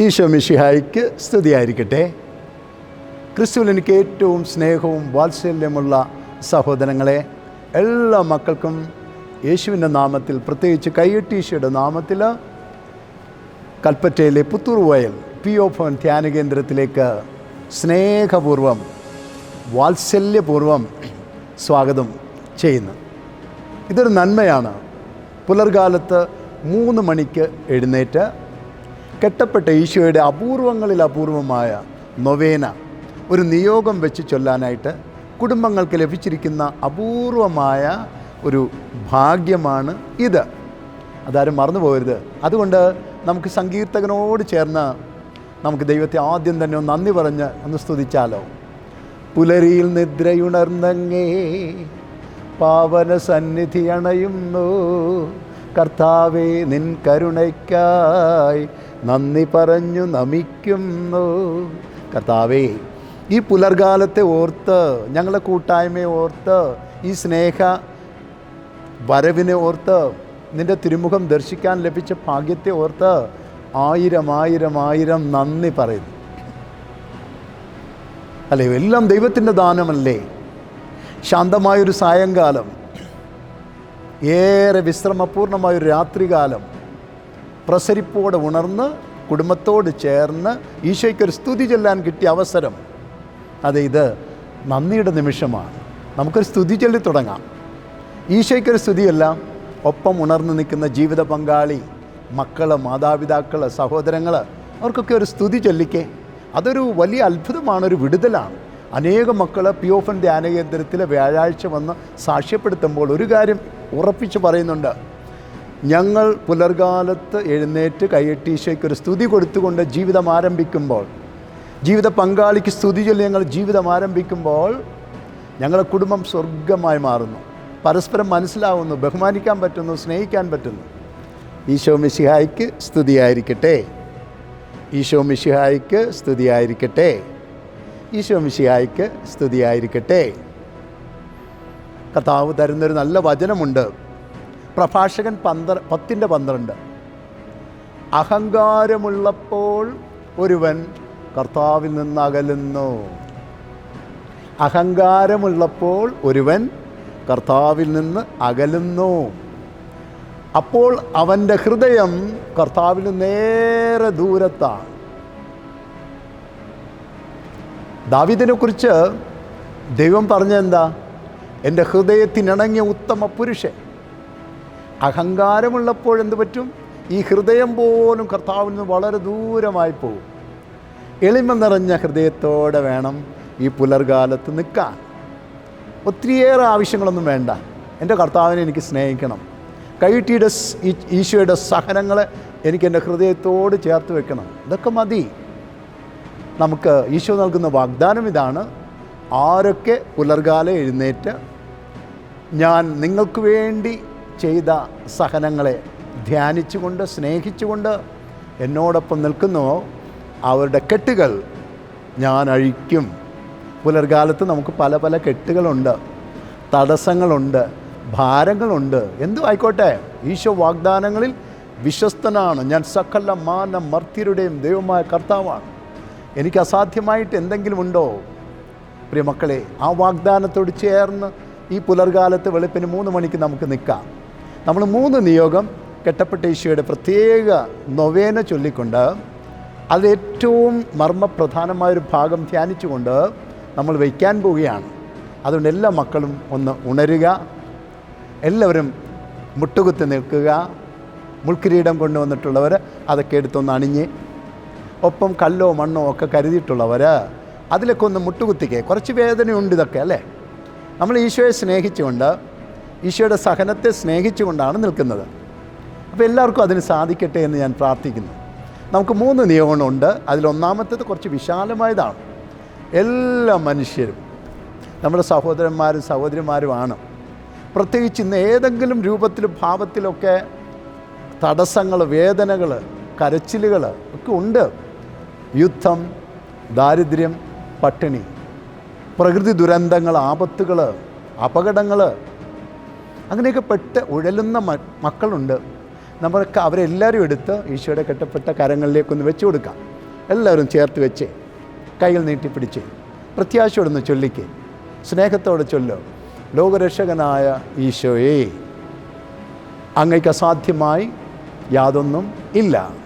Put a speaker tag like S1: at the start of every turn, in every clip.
S1: ഈശോ മിഷിഹായിക്ക് സ്തുതിയായിരിക്കട്ടെ. ക്രിസ്തുവിൽ എനിക്ക് ഏറ്റവും സ്നേഹവും വാത്സല്യമുള്ള സഹോദരങ്ങളെ എല്ലാ മക്കൾക്കും യേശുവിന്റെ നാമത്തിൽ പ്രത്യേകിച്ച് കയ്യട്ടീശയുടെ നാമത്തിൽ കൽപ്പറ്റയിലെ പുത്തൂർ വയൽ പി ഒ ഭവൻ ധ്യാന കേന്ദ്രത്തിലേക്ക് സ്നേഹപൂർവം വാത്സല്യപൂർവം സ്വാഗതം ചെയ്യുന്നു. ഇതൊരു നന്മയാണ്. പുലർകാലത്ത് മൂന്ന് മണിക്ക് എഴുന്നേറ്റ് കെട്ടപ്പെട്ട ഈശോയുടെ അപൂർവങ്ങളിൽ അപൂർവമായ നൊവേന ഒരു നിയോഗം വെച്ച് ചൊല്ലാനായിട്ട് കുടുംബങ്ങൾക്ക് ലഭിച്ചിരിക്കുന്ന അപൂർവമായ ഒരു ഭാഗ്യമാണ് ഇത്. അതാരും മറന്നു പോകരുത്. അതുകൊണ്ട് നമുക്ക് സങ്കീർത്തകനോട് ചേർന്ന് നമുക്ക് ദൈവത്തെ ആദ്യം തന്നെ ഒന്ന് നന്ദി പറഞ്ഞ് ഒന്ന് സ്തുതിച്ചാലോ? പുലരിയിൽ നിദ്രയുണർന്നങ്ങേ പാവന സന്നിധി അണയുന്നു. കർത്താവേ നിൻ കരുണയ്ക്കായി നന്ദി പറഞ്ഞു നമിക്കുന്നു. കർത്താവേ ഈ പുലർകാലത്തെ ഓർത്ത് ഞങ്ങളുടെ കൂട്ടായ്മയെ ഓർത്ത് ഈ സ്നേഹ വരവിനെ ഓർത്ത് നിന്റെ തിരുമുഖം ദർശിക്കാൻ ലഭിച്ച ഭാഗ്യത്തെ ഓർത്ത് ആയിരം ആയിരം ആയിരം നന്ദി പറയുന്നു. അല്ലേ? എല്ലാം ദൈവത്തിന്റെ ദാനമല്ലേ? ശാന്തമായൊരു സായങ്കാലം. ഏറെ വിശ്രമപൂർണമായ ഒരു രാത്രികാലം പ്രസരിപ്പോടെ ഉണർന്ന് കുടുംബത്തോട് ചേർന്ന് ഈശോയ്ക്കൊരു സ്തുതി ചൊല്ലാൻ കിട്ടിയ അവസരം. അതെ ഇത് നന്ദിയുടെ നിമിഷമാണ്. നമുക്കൊരു സ്തുതി ചൊല്ലി തുടങ്ങാം. ഈശോയ്ക്കൊരു സ്തുതിയല്ല ഒപ്പം ഉണർന്നു നിൽക്കുന്ന ജീവിത പങ്കാളി മക്കൾ മാതാപിതാക്കൾ സഹോദരങ്ങൾ അവർക്കൊക്കെ ഒരു സ്തുതി ചൊല്ലിക്കേ. അതൊരു വലിയ അത്ഭുതമാണ് ഒരു വിടുതലാണ്. അനേകം മക്കൾ പി ഓഫൻ ധ്യാന കേന്ദ്രത്തിൽ വ്യാഴാഴ്ച വന്ന് സാക്ഷ്യപ്പെടുത്തുമ്പോൾ ഒരു കാര്യം ഉറപ്പിച്ച് പറയുന്നുണ്ട്. ഞങ്ങൾ പുലർകാലത്ത് എഴുന്നേറ്റ് കൈയെട്ടീശയ്ക്ക് ഒരു സ്തുതി കൊടുത്തുകൊണ്ട് ജീവിതം ആരംഭിക്കുമ്പോൾ ജീവിത പങ്കാളിക്ക് സ്തുതി ചൊല്ലി ഞങ്ങൾ ജീവിതം ആരംഭിക്കുമ്പോൾ ഞങ്ങളുടെ കുടുംബം സ്വർഗമായി മാറുന്നു. പരസ്പരം മനസ്സിലാവുന്നു ബഹുമാനിക്കാൻ പറ്റുന്നു സ്നേഹിക്കാൻ പറ്റുന്നു. ഈശോ മിശിഹായിക്ക് സ്തുതിയായിരിക്കട്ടെ. ഈശോ മിശിഹായിക്ക് സ്തുതിയായിരിക്കട്ടെ. ഈശോ സ്തുതിയായിരിക്കട്ടെ. കർത്താവ് തരുന്നൊരു നല്ല വചനമുണ്ട്. പ്രഭാഷകൻ പന്ത്ര പത്തിന്റെ പന്ത്രണ്ട്. അഹങ്കാരമുള്ളപ്പോൾ ഒരുവൻ കർത്താവിൽ നിന്ന് അകലുന്നു അഹങ്കാരമുള്ളപ്പോൾ ഒരുവൻ കർത്താവിൽ നിന്ന് അകലുന്നു. അപ്പോൾ അവന്റെ ഹൃദയം കർത്താവിന് നേരെ ദൂരത്താണ്. ദാവിദിനെക്കുറിച്ച് ദൈവം പറഞ്ഞെന്താ എന്റെ ഹൃദയത്തിനിണങ്ങിയ ഉത്തമ പുരുഷൻ. അഹങ്കാരമുള്ളപ്പോൾ എന്ത് പറ്റും? ഈ ഹൃദയം പോലും കർത്താവിൽ നിന്ന് വളരെ ദൂരമായി പോകും. എളിമ നിറഞ്ഞ ഹൃദയത്തോടെ വേണം ഈ പുലർകാലത്ത് നിൽക്കാൻ. ഒത്തിരിയേറെ ആവശ്യങ്ങളൊന്നും വേണ്ട. എന്റെ കർത്താവിനെ എനിക്ക് സ്നേഹിക്കണം. കൈട്ടിയുടെ ഈശോയുടെ സഹനങ്ങളെ എനിക്ക് എന്റെ ഹൃദയത്തോട് ചേർത്ത് വെക്കണം. ഇതൊക്കെ മതി. നമുക്ക് ഈശോ നൽകുന്ന വാഗ്ദാനം ഇതാണ്. ആരൊക്കെ പുലർകാലം എഴുന്നേറ്റ് ഞാൻ നിങ്ങൾക്ക് വേണ്ടി ചെയ്ത സഹനങ്ങളെ ധ്യാനിച്ചുകൊണ്ട് സ്നേഹിച്ചുകൊണ്ട് എന്നോടൊപ്പം നിൽക്കുന്നുവോ അവരുടെ കെട്ടുകൾ ഞാൻ അഴിക്കും. പുലർകാലത്ത് നമുക്ക് പല പല കെട്ടുകളുണ്ട്. തടസ്സങ്ങളുണ്ട് ഭാരങ്ങളുണ്ട്. എന്തു ആയിക്കോട്ടെ ഈശോ വാഗ്ദാനങ്ങളിൽ വിശ്വസ്തനാണ്. ഞാൻ സകല മാന മർത്യരുടെയും ദൈവമായ കർത്താവാണ്. എനിക്ക് അസാധ്യമായിട്ട് എന്തെങ്കിലും ഉണ്ടോ? പ്രിയ മക്കളെ ആ വാഗ്ദാനത്തോട് ചേർന്ന് ഈ പുലർകാലത്ത് വെളുപ്പിന് മൂന്ന് മണിക്ക് നമുക്ക് നിൽക്കാം. നമ്മൾ മൂന്ന് നിയോഗം കെട്ടപ്പെട്ട ഈശോയുടെ പ്രത്യേക നൊവേന ചൊല്ലിക്കൊണ്ട് അത് ഏറ്റവും മർമ്മപ്രധാനമായൊരു ഭാഗം ധ്യാനിച്ചുകൊണ്ട് നമ്മൾ വയ്ക്കാൻ പോവുകയാണ്. അതുകൊണ്ട് എല്ലാ മക്കളും ഒന്ന് ഉണരുക. എല്ലാവരും മുട്ടുകുത്തി നിൽക്കുക. മുൾക്കിരീടം കൊണ്ടുവന്നിട്ടുള്ളവർ അതൊക്കെ എടുത്തൊന്ന് അണിഞ്ഞ് ഒപ്പം കല്ലോ മണ്ണോ ഒക്കെ കരുതിയിട്ടുള്ളവർ അതിലൊക്കെ ഒന്ന് മുട്ടുകുത്തിക്കേ. കുറച്ച് വേദനയുണ്ട് ഇതൊക്കെ അല്ലേ? നമ്മൾ ഈശോയെ സ്നേഹിച്ചുകൊണ്ട് ഈശോയുടെ സഹനത്തെ സ്നേഹിച്ചുകൊണ്ടാണ് നിൽക്കുന്നത്. അപ്പോൾ എല്ലാവർക്കും അതിന് സാധിക്കട്ടെ എന്ന് ഞാൻ പ്രാർത്ഥിക്കുന്നു. നമുക്ക് മൂന്ന് നിയമങ്ങളുണ്ട്. അതിലൊന്നാമത്തേത് കുറച്ച് വിശാലമായതാണ്. എല്ലാ മനുഷ്യരും നമ്മുടെ സഹോദരന്മാരും സഹോദരിമാരുമാണ് പ്രത്യേകിച്ച് ഇന്ന് ഏതെങ്കിലും രൂപത്തിലും ഭാവത്തിലൊക്കെ തടസ്സങ്ങൾ വേദനകൾ കരച്ചിലുകൾ ഒക്കെ ഉണ്ട്. യുദ്ധം ദാരിദ്ര്യം പട്ടിണി പ്രകൃതി ദുരന്തങ്ങൾ ആപത്തുകൾ അപകടങ്ങൾ അങ്ങനെയൊക്കെ പെട്ട് ഉഴലുന്ന മക്കളുണ്ട്. നമ്മൾക്ക് അവരെല്ലാവരും എടുത്ത് ഈശോയുടെ കെട്ടപ്പെട്ട കരങ്ങളിലേക്കൊന്ന് വെച്ചു കൊടുക്കാം. എല്ലാവരും ചേർത്ത് വെച്ച് കൈകൾ നീട്ടിപ്പിടിച്ച് പ്രത്യാശയോടൊന്ന് ചൊല്ലിക്ക്. സ്നേഹത്തോടെ ചൊല്ലോ. ലോകരക്ഷകനായ ഈശോയെ അങ്ങയ്ക്ക് അസാധ്യമായി യാതൊന്നും ഇല്ല.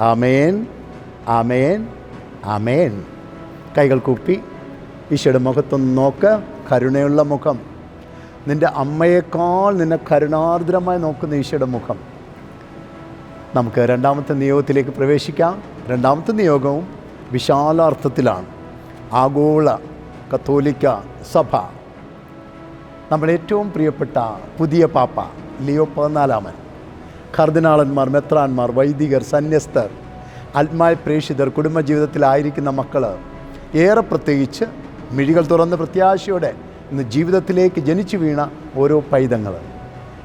S1: ആമേൻ അമേൻ അമേൻ കൈകൾ കൂപ്പി ഈശോയുടെ മുഖത്തൊന്ന് നോക്ക് കരുണയുള്ള മുഖം. നിന്റെ അമ്മയേക്കാൾ നിന്നെ കരുണാർദ്രമായി നോക്കുന്ന ഈശോയുടെ മുഖം. നമുക്ക് രണ്ടാമത്തെ നിയോഗത്തിലേക്ക് പ്രവേശിക്കാം. രണ്ടാമത്തെ നിയോഗവും വിശാലാർത്ഥത്തിലാണ്. ആഗോള കത്തോലിക്ക സഭ. നമ്മുടെ ഏറ്റവും പ്രിയപ്പെട്ട പുതിയ പാപ്പ ലിയോ പതിനാലാമൻ. കർദിനാളന്മാർ മെത്രാന്മാർ വൈദികർ സന്യസ്തർ ആത്മായ പ്രേക്ഷിതർ കുടുംബജീവിതത്തിലായിരിക്കുന്ന മക്കൾ ഏറെ പ്രത്യേകിച്ച് മിഴികൾ തുറന്ന് പ്രത്യാശയോടെ ഇന്ന് ജീവിതത്തിലേക്ക് ജനിച്ചു വീണ ഓരോ പൈതങ്ങൾ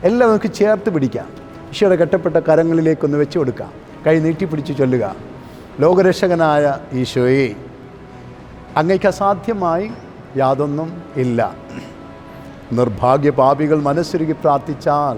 S1: എല്ലാം നമുക്ക് ചേർത്ത് പിടിക്കാം. ഈശോയുടെ കെട്ടപ്പെട്ട കരങ്ങളിലേക്കൊന്ന് വെച്ച് കൊടുക്കാം. കൈ നീട്ടിപ്പിടിച്ച് ചൊല്ലുക. ലോകരക്ഷകനായ ഈശോയെ അങ്ങയ്ക്ക് അസാധ്യമായി യാതൊന്നും ഇല്ല. നിർഭാഗ്യപാപികൾ മനസ്സുരുകി പ്രാർത്ഥിച്ചാൽ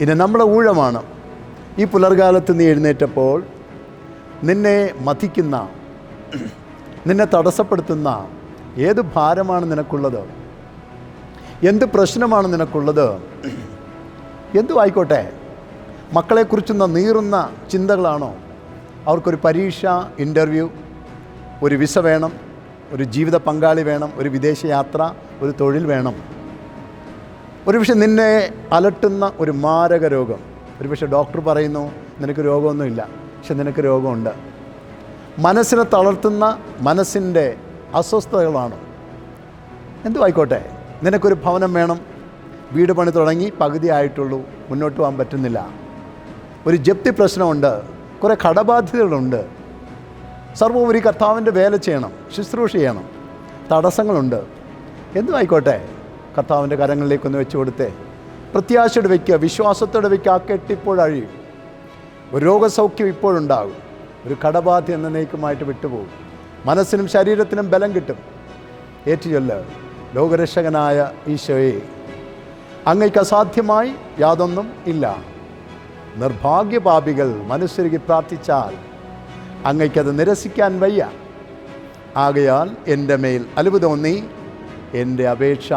S1: ഇനി നമ്മളെ ഊഴമാണ്. ഈ പുലർകാലത്ത് നീ എഴുന്നേറ്റപ്പോൾ നിന്നെ മതിക്കുന്ന നിന്നെ തടസ്സപ്പെടുത്തുന്ന ഏത് ഭാരമാണ് നിനക്കുള്ളത്? എന്ത് പ്രശ്നമാണ് നിനക്കുള്ളത്? എന്തു ആയിക്കോട്ടെ. മക്കളെക്കുറിച്ചുന്ന നീറുന്ന ചിന്തകളാണോ? അവർക്കൊരു പരീക്ഷ ഇന്റർവ്യൂ ഒരു വിസ വേണം ഒരു ജീവിത പങ്കാളി വേണം ഒരു വിദേശയാത്ര ഒരു തൊഴിൽ വേണം. ഒരു പക്ഷെ നിന്നെ അലട്ടുന്ന ഒരു മാരക രോഗം. ഒരു പക്ഷേ ഡോക്ടർ പറയുന്നു നിനക്ക് രോഗമൊന്നുമില്ല പക്ഷെ നിനക്ക് രോഗമുണ്ട്. മനസ്സിനെ തളർത്തുന്ന മനസ്സിന്റെ അസ്വസ്ഥതകളാണ്. എന്തു ആയിക്കോട്ടെ നിനക്കൊരു ഭവനം വേണം. വീട് പണി തുടങ്ങി പകുതി ആയിട്ടുള്ളൂ മുന്നോട്ട് പോകാൻ പറ്റുന്നില്ല. ഒരു ജപ്തി പ്രശ്നമുണ്ട് കുറേ കടബാധ്യതകളുണ്ട്. സർവോപരി കർത്താവിന്റെ വേല ചെയ്യണം ശുശ്രൂഷ ചെയ്യണം തടസ്സങ്ങളുണ്ട്. എന്തും ആയിക്കോട്ടെ കർത്താവിന്റെ കരങ്ങളിലേക്കൊന്ന് വെച്ചു കൊടുത്തേ. പ്രത്യാശയുടെ വയ്ക്കുക വിശ്വാസത്തോടെ വയ്ക്കുക ആ കെട്ടിപ്പോഴഴിയും ഒരു രോഗസൗഖ്യം ഇപ്പോഴുണ്ടാകും ഒരു കടബാധ്യ എന്നേക്കുമായിട്ട് വിട്ടുപോകും. മനസ്സിനും ശരീരത്തിനും ബലം കിട്ടും. ഏറ്റുചൊല്ല് ലോകരക്ഷകനായ ഈശോയെ അങ്ങയ്ക്ക് അസാധ്യമായി യാതൊന്നും ഇല്ല. നിർഭാഗ്യപാപികൾ മനസ്സുരുകി പ്രാർത്ഥിച്ചാൽ അങ്ങയ്ക്കത് നിരസിക്കാൻ വയ്യ. ആകയാൽ എന്റെ മേൽ അത്ഭുതം തോന്നി എന്റെ അപേക്ഷ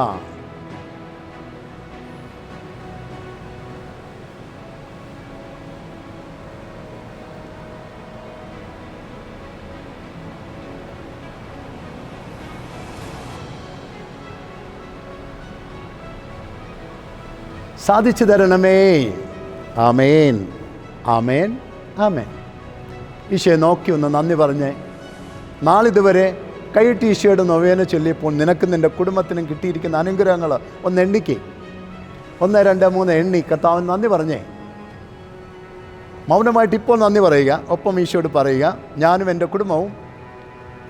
S1: സാധിച്ചു തരണമേ ആമേൻ. ആമേൻ. ആമേൻ. ഈശോയെ നോക്കി ഒന്ന് നന്ദി പറഞ്ഞ് നാളിതുവരെ കൈയിട്ട് ഈശോയുടെ നൊവേന ചൊല്ലിയപ്പോൾ നിനക്കും നിന്റെ കുടുംബത്തിനും കിട്ടിയിരിക്കുന്ന അനുഗ്രഹങ്ങൾ ഒന്ന് എണ്ണിക്ക്. ഒന്ന് രണ്ട് മൂന്ന് എണ്ണി. കത്താവൻ നന്ദി പറഞ്ഞേ. മൗനമായിട്ട് ഇപ്പോൾ നന്ദി പറയുക. ഒപ്പം ഈശോട് പറയുക. ഞാനും എന്റെ കുടുംബവും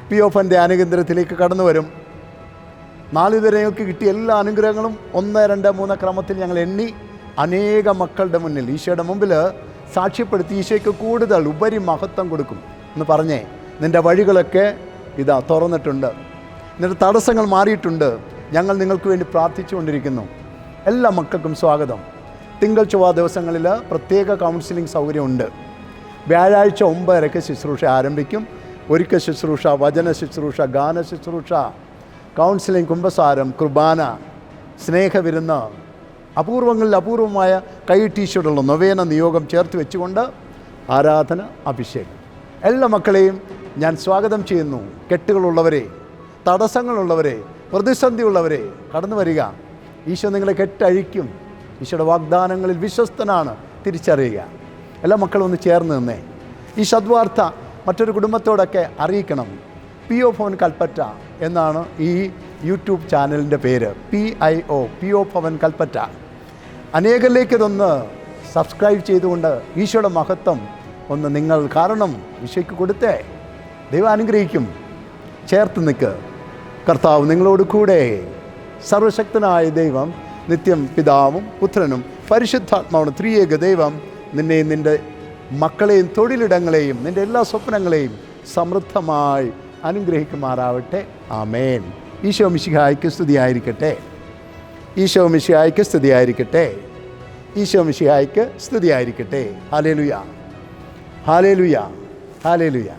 S1: പി ഓഫ് എന്റെ കടന്നു വരും നാളിതുവരെ ഞങ്ങൾക്ക് കിട്ടിയ എല്ലാ അനുഗ്രഹങ്ങളും ഒന്ന് രണ്ട് മൂന്ന് ക്രമത്തിൽ ഞങ്ങൾ എണ്ണി അനേക മക്കളുടെ മുന്നിൽ ഈശോയുടെ മുമ്പിൽ സാക്ഷ്യപ്പെടുത്തി ഈശോയ്ക്ക് കൂടുതൽ ഉപരി മഹത്വം കൊടുക്കും എന്ന് പറഞ്ഞേ നിന്റെ വഴികളൊക്കെ ഇതാ തുറന്നിട്ടുണ്ട്. നിന്റെ തടസ്സങ്ങൾ മാറിയിട്ടുണ്ട്. ഞങ്ങൾ നിങ്ങൾക്ക് വേണ്ടി പ്രാർത്ഥിച്ചുകൊണ്ടിരിക്കുന്നു. എല്ലാ മക്കൾക്കും സ്വാഗതം. തിങ്കൾ ചൊവ്വ ദിവസങ്ങളിൽ പ്രത്യേക കൗൺസിലിംഗ് സൗകര്യമുണ്ട്. വ്യാഴാഴ്ച ഒമ്പതരക്ക് ശുശ്രൂഷ ആരംഭിക്കും. ഒരുക്ക ശുശ്രൂഷ വചന ശുശ്രൂഷ ഗാന ശുശ്രൂഷ കൗൺസിലിംഗ് കുംഭസാരം കുർബാന സ്നേഹവിരുന്ന് അപൂർവങ്ങളിൽ അപൂർവമായ കൈ ടീഷർട്ടുള്ള നൊവേന നിയോഗം ചേർത്ത് വെച്ചുകൊണ്ട് ആരാധന അഭിഷേകം. എല്ലാ മക്കളെയും ഞാൻ സ്വാഗതം ചെയ്യുന്നു. കെട്ടുകളുള്ളവരെ തടസ്സങ്ങളുള്ളവരെ പ്രതിസന്ധിയുള്ളവരെ കടന്നു വരിക. ഈശോ നിങ്ങളെ കെട്ടഴിക്കും. ഈശോയുടെ വാഗ്ദാനങ്ങളിൽ വിശ്വസ്തനാണ്. തിരിച്ചറിയുക. എല്ലാ മക്കളും ഒന്ന് ചേർന്ന് നിന്നേ. ഈ സദ്വാർത്ത മറ്റൊരു കുടുംബത്തോടൊക്കെ അറിയിക്കണം. പി ഒ ഭവൻ കൽപ്പറ്റ എന്നാണ് ഈ യൂട്യൂബ് ചാനലിന്റെ പേര്. P I O P O Bhavan Kalpetta അനേകരിലേക്ക് ഇതൊന്ന് സബ്സ്ക്രൈബ് ചെയ്തുകൊണ്ട് ഈശോയുടെ മഹത്വം ഒന്ന് നിങ്ങൾ കാരണം ഈശോയ്ക്ക് കൊടുത്തേ. ദൈവം അനുഗ്രഹിക്കും. ചേർത്ത് നിൽക്ക്. കർത്താവ് നിങ്ങളോട് കൂടെ. സർവശക്തനായ ദൈവം നിത്യം പിതാവും പുത്രനും പരിശുദ്ധാത്മാവും ത്രിയേക ദൈവം നിന്നെയും നിന്റെ മക്കളെയും തൊഴിലിടങ്ങളെയും നിന്റെ എല്ലാ സ്വപ്നങ്ങളെയും സമൃദ്ധമായി അനുഗ്രഹിക്കുമാറാവട്ടെ. ആമേൻ. ഈശോ മിശിഹായ്ക്ക് സ്തുതിയായിരിക്കട്ടെ. ഈശോ മിശിഹായ്ക്ക് സ്തുതിയായിരിക്കട്ടെ. ഈശോ മിശിഹായ്ക്ക് സ്തുതിയായിരിക്കട്ടെ. Hallelujah hallelujah hallelujah